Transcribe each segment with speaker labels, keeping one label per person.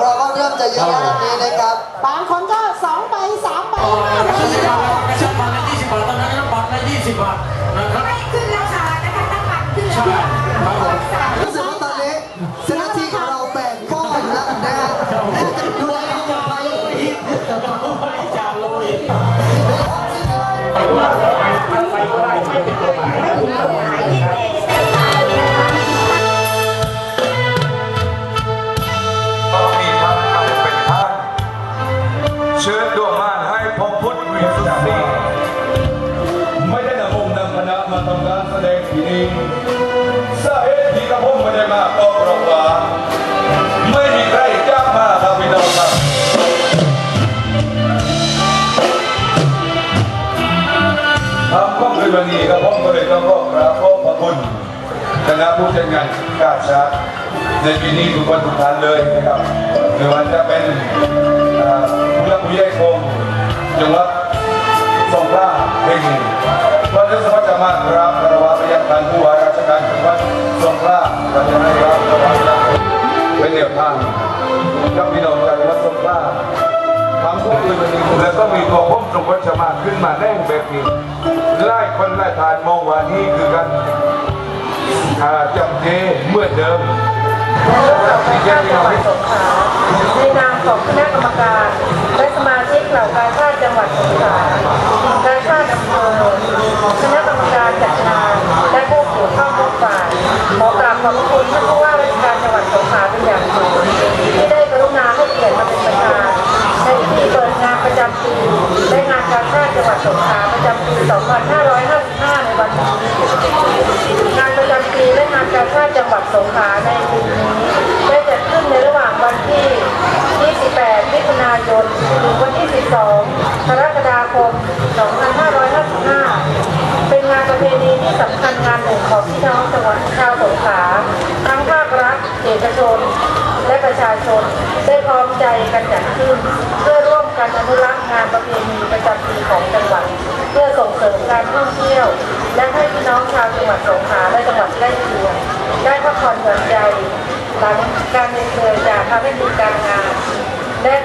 Speaker 1: ของเราก็เริ่มจะเยอะแล้วตรงนี้นะครับ
Speaker 2: บางคนก็สองใบสามใบ
Speaker 3: อ๋อ
Speaker 2: ห้าใบ
Speaker 3: 20บาทแล้วกระชับบาทละ20บาทตอนนั้นก็บาทละ20บาทนะครับ
Speaker 4: ไม่ขึ้นราคานะคะน้ำมันขึ้น
Speaker 3: ใช่ครับผม
Speaker 1: รู้สึกว่าตอนนี้เจ้าหน้าที่ของเราแบ่งก้อนแล้วนะฮะน่าจะดูแลความปลอดภัย
Speaker 5: ก็ ทำการแสดงที่นี่สาเหตุที่กระผมไม่ได้มาก็เพราะว่าไม่มีใครจ้างมาครับพี่น้องครับทำข้อคืนวันนี้กระผมก็เลยต้องขอกราบขอบพระคุณคณะผู้จัดงานกาชาในปีนี้ทุกคนทุกท่านเลยนะครับไม่ว่าจะเป็นผู้รักผู้ใหญ่คงจังหวัด มัชมากครับคารวะไปยังการผู้ว่าราชการจังหวัดสงขลาเราจะให้รับคารวะเป็นแนวทางกับพี่น้องจังหวัดสงขลาทำทุกคืนวันนี้แล้วก็มีตัวผมตรงวัชมาขึ้นมาแน่งแบบนี้ไล่คนไล่ทานมองว่านี่คือกันอ่าจำเจเมื่อเดิม
Speaker 6: ในนามจังหวัดสงขลาในนามของคณะกรรมการและสมาชิกเหล่ากาชาติจังหวัดสงขลากาชาติอำเภอ คณะกรรมการจัดงานและผู้เกี่ยวข้องทุกฝ่ายขอกราบขอบคุณท่านผู้ว่าราชการจังหวัดสงขลาเป็นอย่างสูงที่ได้กรุณาให้เกียรติมาเป็นประธานในพิธีเปิดงานประจำปีและงานกาชาติจังหวัดสงขลาประจำปี 2555 ในวันนี้งานประจำปีและงานกาชาติจังหวัดสงขลาในได้จัดขึ้นในระหว่างวันที่ 28 มิถุนายน ถึงวันที่ 12 กรกฎาคม 2555 เป็นงานประเพณีที่สำคัญงานหนึ่งของพี่น้องจังหวัดชาวสงขลาทั้งภาครัฐ เอกชน และประ ชาชน ได้พร้อมใจกันจัดขึ้น เพื่อร่วมกันอนุรักษ์งานประเพณีประจำปีของจังหวัด เพื่อส่งเสริมการท่องเที่ยว และให้พี่น้องชาวจังหวัดสงขลาและจังหวัดใกล้เคียงได้พักผ่อนหย่อนใจหลังการเหนื่อยจากภารกิจการงานและ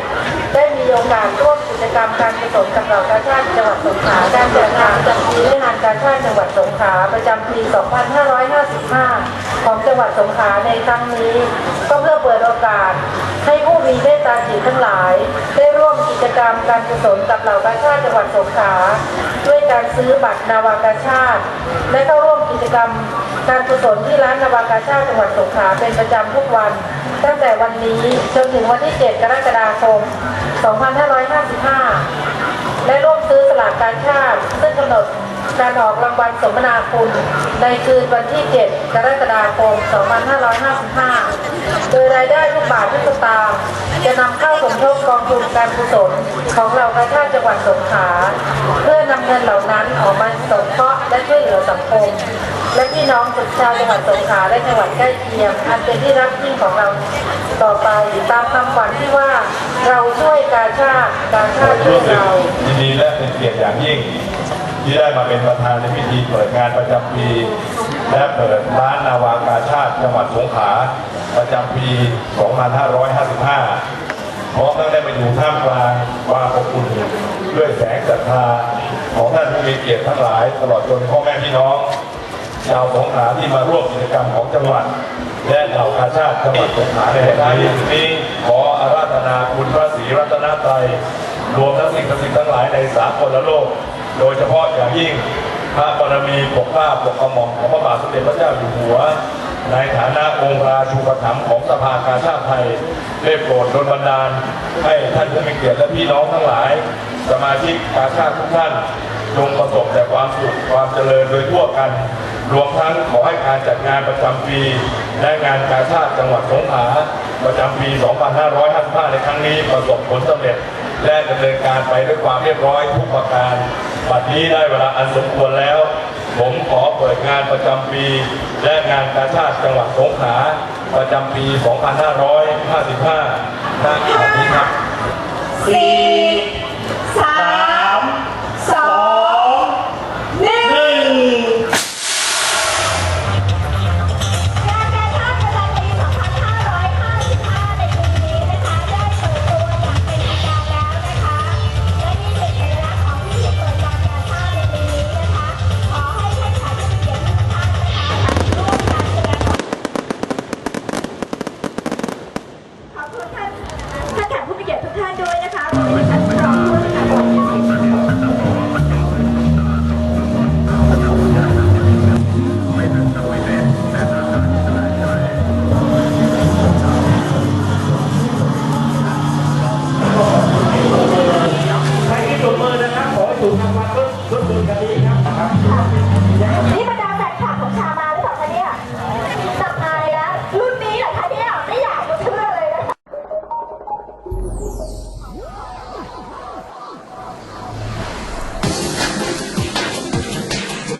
Speaker 6: ได้มีโอกาสร่วม กิจกรรมการกุศลกับเหล่ากาชาติจังหวัดสงขลาการจัดงานจัดปีและงานกาชาติจังหวัดสงขลาประจำปี 2555 ของจังหวัดสงขลาในครั้งนี้ ก็เพื่อเปิดโอกาส ให้ผู้มีเมตตาจิตทั้งหลาย ได้ร่วมกิจกรรมการกุศลกับเหล่ากาชาติจังหวัดสงขลาด้วยการซื้อบัตรนาวากาชาติ และเข้าร่วมกิจกรรมการกุศลที่ร้านนาวากาชาติจังหวัดสงขลาเป็นประจำทุกวัน ตั้งแต่วันนี้จนถึงวันที่ 7 กรกฎาคม 2555 และร่วมซื้อสลากการชาติ ซึ่งกำหนดการออกรางวัลสมนาคุณ ในคืนวันที่ 7 กรกฎาคม 2555 โดยรายได้ทุกบาททุกสตางค์จะนำเข้าสมทบกองทุนการกุศลของเหล่ากาชาติจังหวัดสงขลาเพื่อนำเงินเหล่านั้นออกมาสงเคราะห์และช่วยเหลือสังคม และพี่น้องชาวจังหวัดสงขลาและจังหวัดใกล้เคียงอันเป็นที่รักยิ่งของเราต่อไปตามคำขวัญที่ว่าเราช่วยกาชาติกาชาติช่วยเรา
Speaker 7: ยินดีและเป็นเกียรติอย่างยิ่ง ที่ได้มาเป็นประธานในพิธีเปิดงานประจำปี และเปิดร้านนาวากาชาติจังหวัดสงขลาประจำปี 2555พร้อมทั้งได้มาอยู่ท่ามกลางความอบอุ่นด้วยแสงศรัทธาของท่านผู้มีเกียรติทั้งหลาย ตลอดจนพ่อแม่พี่น้อง ชาวสงขลาที่มาร่วมกิจกรรมของจังหวัด และเหล่ากาชาติจังหวัดสงขลาในแห่งนี้นี้ขออาราธนาคุณพระศรีรัตนตรัยรวมทั้งสิ่งศักดิ์สิทธิ์ทั้งหลายในสากลโลก โดยเฉพาะอย่างยิ่งพระบารมีปกเกล้าปกกระหม่อมของพระบาทสมเด็จพระเจ้าอยู่หัว ในฐานะองค์ราชูปถัมภ์ของสภากาชาติไทยได้โปรดดลบันดาล ให้ท่านผู้มีเกียรติและพี่น้องทั้งหลาย สมาชิกกาชาติทุกท่าน จงประสบแต่ความสุขความเจริญโดยทั่วกัน รวมทั้งขอให้การจัดงานประจำปี และงานกาชาติจังหวัดสงขลาประจำปี 2555 ในครั้งนี้ประสบผลสำเร็จ และดำเนินการไปด้วยความเรียบร้อยทุกประการบัดนี้ได้เวลาอันสมควรแล้ว ผมขอเปิดงานประจำปี และงานกาชาติจังหวัดสงขลาประจำปี 2555ณที่นี้ครับ
Speaker 4: สี่